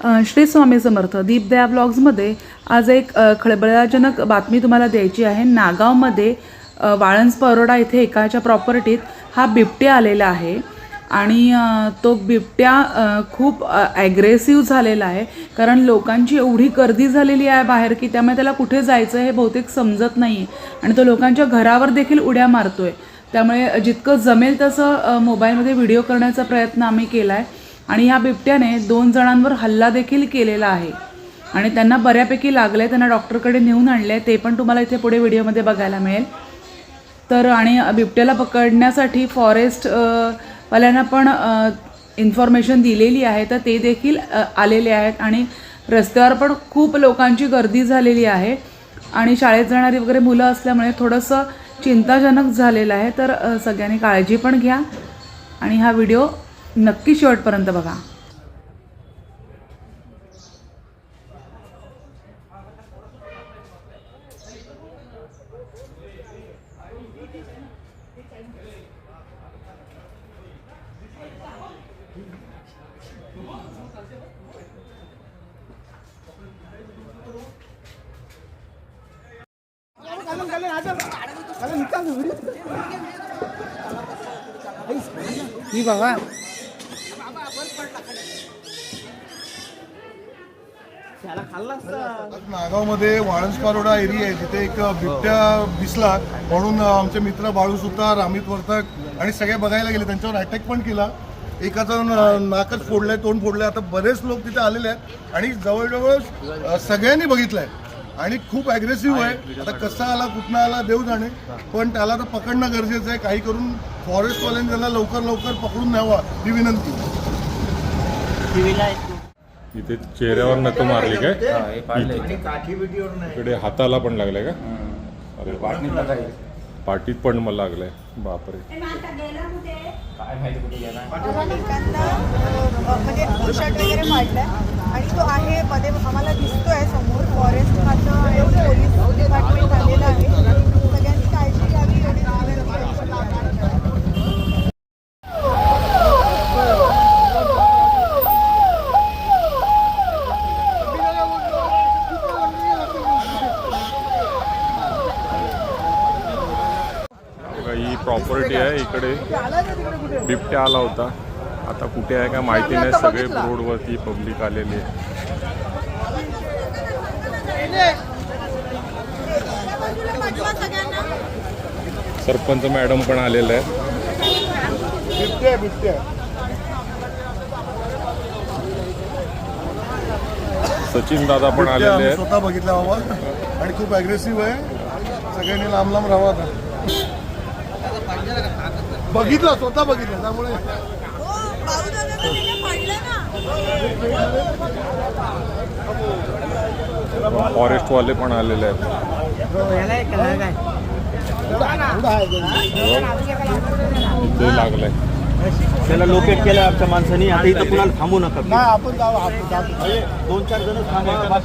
श्री स्वामी समर्थ दीपदया ब्लॉग्समध्ये आज एक खळबळजनक बातमी तुम्हाला द्यायची आहे. नागावमध्ये वाळंज परोडा इथे एकाच्या प्रॉपर्टीत हा बिबट्या आलेला आहे. आणि तो बिबट्या खूप ॲग्रेसिव्ह झालेला आहे. कारण लोकांची एवढी गर्दी झालेली आहे बाहेर की त्यामुळे त्याला कुठे जायचं हे बहुतेक समजत नाही आहे आणि तो लोकांच्या घरावर देखील उड्या मारतो आहे त्यामुळे जितकं जमेल तसं मोबाईलमध्ये व्हिडिओ करण्याचा प्रयत्न आम्ही केला आहे आणि ह्या बिबट्याने दोन जणांवर हल्ला देखील केलेला आहे. आणि त्यांना बऱ्यापैकी लागलं आहे त्यांना डॉक्टरकडे नेऊन आणलं आहे ते पण तुम्हाला इथे पुढे व्हिडिओमध्ये बघायला मिळेल. तर आणि बिबट्याला पकडण्यासाठी फॉरेस्ट वाल्यांना पण इन्फॉर्मेशन दिलेली आहे तर ते देखील आलेले आहेत. आणि रस्त्यावर पण खूप लोकांची गर्दी झालेली आहे. आणि शाळेत जाणारी वगैरे मुलं असल्यामुळे थोडंसं चिंताजनक झालेलं आहे. तर सगळ्यांनी काळजी पण घ्या. आणि हा व्हिडिओ नक्की शेवटपर्यंत बघा. ही बघा. नागावमध्ये वाळंज पारोडा एरिया आहे तिथे एक बिबट्या दिसला म्हणून आमचे मित्र बाळू सुतार अमित वर्तक आणि सगळे बघायला गेले. त्यांच्यावर अटॅक पण केला. एकाचं नाकच फोडलंय तोंड फोडलंय. आता बरेच लोक तिथे आलेले आहेत आणि जवळजवळ सगळ्यांनी बघितलंय. आणि खूप अग्रेसिव्ह आहे. आता कसा आला कुठनं आला देव जाणे. पण त्याला तर पकडणं गरजेचं आहे. काही करून फॉरेस्टवाल्यांनी त्याला लवकर लवकर पकडून न्यावा ही विनंती. इथे चेहऱ्यावर नख मारली काय? इकडे हाताला पण लागलाय का? अरे. पाठीत पण मला लागलाय. बापरे. म्हणजे शर्ट वगैरे आणि तो आहे मध्ये आम्हाला दिसतोय समोर. फॉरेस्ट खातं आणि पोलीस डिपार्टमेंट आलेलं आहे सगळ्यांनी काळजी घ्यावी एवढी विनंती आहे. बघा, ही प्रॉपर्टी आहे इकडे. बिबट्या आला होता. आता कुठे आहे का माहिती नाही. सगळे रोडवरती पब्लिक आलेली आहे सरपंच मॅडम पण आलेले आहेत. सचिन दादा पण आलेले आहेत. स्वतः बघितला बाबा. आणि खूप अग्रेसिव्ह आहे. सगळ्यांनी लांब लांब राहावं बघितलं स्वतः बघितलं त्यामुळे. हो फॉरेस्टवाले पण आलेले आहेत. इथे लागलाय. त्याला लोकेट केलं आमच्या माणसानी. आता इथं कुणाला थांबू नका. नाही आपण जाऊ आपण जाऊ. दोन चार जण थांबा.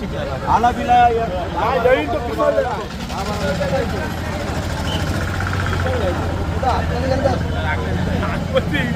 आला बिला with the